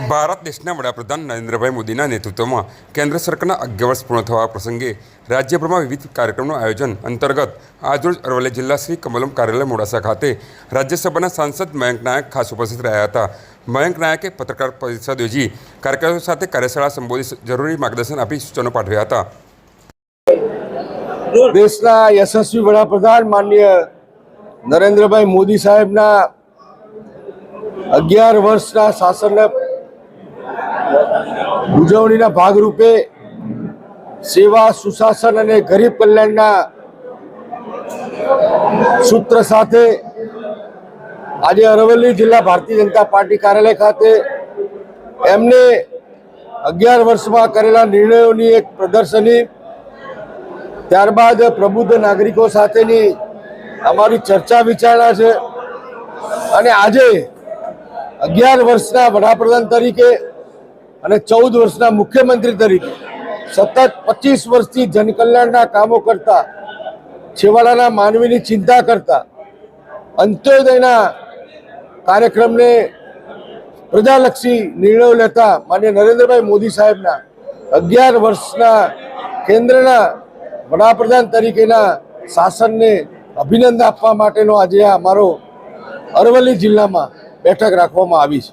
દેશના વડાપ્રધાન નરેન્દ્રભાઈ મોદીના નેતૃત્વમાં કેન્દ્ર સરકારના અગિયાર વર્ષ પૂર્ણ થવા પ્રસંગે રાજ્યભરમાં વિવિધ કાર્યક્રમનું આયોજન અંતર્ગત આજરોજ અરવલ્લી જિલ્લા શ્રી કમલમ કાર્યાલય મોડાસા ખાતે રાજ્યસભાના સાંસદ મયંક નાયક ખાસ ઉપસ્થિત રહ્યા હતા. મયંક નાયકે પત્રકાર પરિષદ યોજી કાર્યકરો સાથે કાર્યશાળા સંબોધી જરૂરી માર્ગદર્શન આપી સૂચનો પાઠવ્યા હતા. દેશના યશસ્વી વડાપ્રધાન માનનીય નરેન્દ્રભાઈ મોદી સાહેબના અગિયાર વર્ષના શાસનના ઉજવણીના ભાગરૂપે સેવા, સુશાસન અને ગરીબ કલ્યાણના સૂત્ર સાથે આજે અરવલ્લી જિલ્લા ભારતીય જનતા પાર્ટી કાર્યાલય ખાતે એમને અગિયાર વર્ષમાં કરેલા નિર્ણયોની એક પ્રદર્શની, ત્યારબાદ પ્રબુદ્ધ નાગરિકો સાથેની અમારી ચર્ચા વિચારણા છે. અને આજે અગિયાર વર્ષના વડાપ્રધાન તરીકે અને ચૌદ વર્ષના મુખ્યમંત્રી તરીકે. સતત પચીસ વર્ષથી જનકલ્યાણના કામો કરતા, છેવાડાના માનવીની ચિંતા કરતા, અંત્યોદયના કાર્યક્રમને પ્રજાલક્ષી નિર્ણયો લેતા માન્ય નરેન્દ્રભાઈ મોદી સાહેબના અગિયાર વર્ષના કેન્દ્રના વડાપ્રધાન તરીકેના શાસનને અભિનંદન આપવા માટેનો આજે અમારો અરવલ્લી જિલ્લામાં બેઠક રાખવામાં આવી છે.